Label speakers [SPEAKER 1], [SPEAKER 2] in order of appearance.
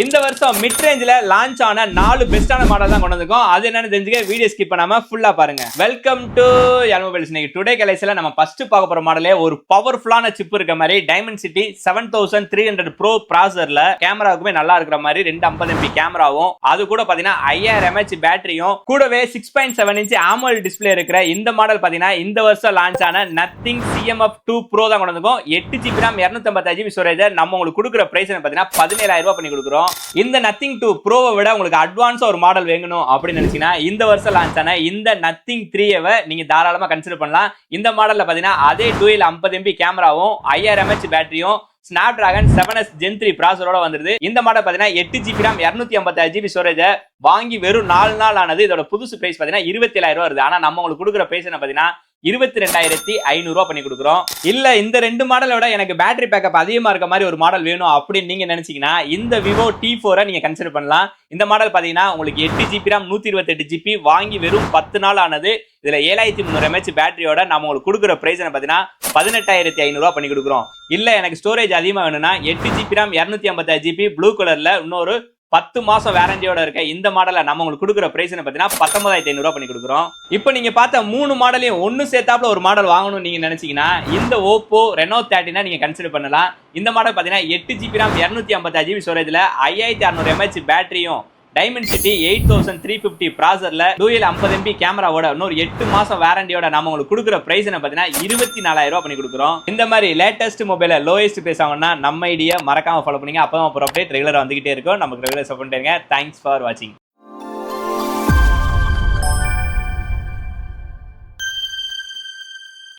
[SPEAKER 1] இந்த வருஷம் மிட் ரேஞ்சில் லான்ச் ஆன நாலு பெஸ்டான மாடல் தான் கொண்டு வந்திருக்கோம். அது என்னன்னு தெரிஞ்சுக்க வீடியோ ஸ்கிப் பண்ணாம ஃபுல்லாக பாருங்க. வெல்கம் டு யார் மொபைல்ஸ் இன்னைக்கு டுடே கலைஸில் நம்ம ஃபர்ஸ்ட் பார்க்க போகிற மாடலே ஒரு பவர்ஃபுல்லான சிப் இருக்க மாதிரி Dimensity seven thousand three hundred pro ப்ராசரில் கேமராவுக்குமே நல்லா இருக்கிற மாதிரி ரெண்டு ஐம்பது எம்பி கேமராவும் அது கூட பார்த்தீங்கன்னா ஐயாயிரம் எம்ஹெச் பேட்டரியும் கூடவே six point seven inch AMOLED display இருக்கிற இந்த மாடல் பார்த்தீங்கன்னா இந்த வருஷம் லான்ச் ஆன நத்திங் சிஎம்எஃப் டூ ப்ரோ தான் கொண்டு வந்திருக்கோம். எட்டு ஜிபி ராம் இரநூத்தம்பது ஜிபி ஸ்டோரேஜ் நம்ம உங்களுக்கு கொடுக்குற ப்ரைஸ் பார்த்தீங்கன்னா பதினேழாயிரம் ரூபாய் பண்ணி கொடுக்குறோம். இந்த நத்திங் டூ ப்ரோவை விட உங்களுக்கு அட்வான்ஸாக ஒரு மாடல் வேணும் அப்படின்னு நினச்சிங்கன்னா இந்த வருஷம் லான்ச் ஆன இந்த நத்திங் த்ரீயவை நீங்கள் தாராளமாக கன்சிடர் பண்ணலாம். இந்த மாடலில் பார்த்தீங்கன்னா அதே டூயில் ஐம்பது எம்பி கேமராவும் ஐயாயிரம் MH பேட்டரியும் Snapdragon seven S gen three ப்ராசரோட வந்துருது. இந்த மாடல் பார்த்தீங்கன்னா எட்டு ஜிபி RAM இரநூத்தி ஐம்பத்தாறு ஜிபி ஸ்டோரேஜ் வாங்கி வெறும் நாலு நாள் ஆனது இதோட புதுசு பிரைஸ் பார்த்தீங்கன்னா இருபத்தி ஏழாயிரம் ரூபா வருது. ஆனால் நம்ம உங்களுக்கு கொடுக்குற பிரைஸ் என்ன பார்த்தீங்கன்னா இருபத்தி ரெண்டாயிரத்தி ஐநூறுரூவா பண்ணி கொடுக்குறோம். இல்லை இந்த ரெண்டு மாடலை விட எனக்கு பேட்டரி பேக்கப் அதிகமாக இருக்க மாதிரி ஒரு மாடல் வேணும் அப்படின்னு நீங்கள் நினச்சிங்கன்னா இந்த விவோ டி ஃபோரை நீங்கள் கன்சிடர் பண்ணலாம். இந்த மாடல் பார்த்தீங்கன்னா உங்களுக்கு எட்டு ஜிபி ரேம் நூற்றி இருபத்தெட்டு ஜிபி வாங்கி வெறும் பத்து நாள் ஆனது. இதில் ஏழாயிரத்தி முந்நூறு எம்ஹெச் பேட்டரியோட நம்ம உங்களுக்கு கொடுக்குற பிரைஸ் பார்த்தீங்கன்னா பதினெட்டாயிரத்தி ஐநூறுரூவா பண்ணி கொடுக்குறோம். இல்லை எனக்கு ஸ்டோரேஜ் அதிகமாக வேணும்னா எட்டு ஜிபி ரேம் இரநூத்தி ஐம்பத்தாறு ஜிபி ப்ளூ கலரில் இன்னொரு பத்து மாசம் வேரண்டியோட இருக்க இந்த மாடலை நம்ம உங்களுக்கு கொடுக்குற பிரைஸ் பார்த்தீங்கன்னா பத்தொன்பதாயிரத்தி ஐநூறுரூவா பண்ணி கொடுக்குறோம். இப்போ நீங்க பார்த்த மூணு மாடலையும் ஒன்னு சேர்த்தாப்புல ஒரு மாடல் வாங்கணும்னு நீங்க நினைச்சீங்கன்னா இந்த ஓப்போ ரெனோ தேர்ட்டினா நீங்க கன்சிடர் பண்ணலாம். இந்த மாடல் பார்த்தீங்கன்னா எட்டு ஜிபி ராம் இரநூத்தி ஐம்பத்தாறு ஜிபி ஸ்டோரேஜ்ல ஐயாயிரத்தி அறுநூறு MH பேட்டரியும் Dimensity eight thousand three fifty ப்ராசரில் dual ஐம்பது எம்பி கேமராவோட இன்னொரு எட்டு மாதம் வாரண்டியோட நம்ம உங்களுக்கு கொடுக்குற ப்ரைஸ் என்ன பார்த்தீங்கன்னா இருபத்தி நாலாயிரம் ரூபா பண்ணி கொடுக்குறோம். இந்த மாதிரி லேட்டஸ்ட் மொபைல லோயஸ்ட் பேசுவாங்கன்னா நம்ம ஐடியா மறக்காம ஃபாலோ பண்ணுங்க அப்போ அப்புறம் அப்டேட் ரெகுலராக வந்துகிட்டே இருக்கும். நமக்கு ரெகுலர் சப்போர்ட் பண்ணுங்க தேங்க்ஸ் ஃபார் வாட்சிங்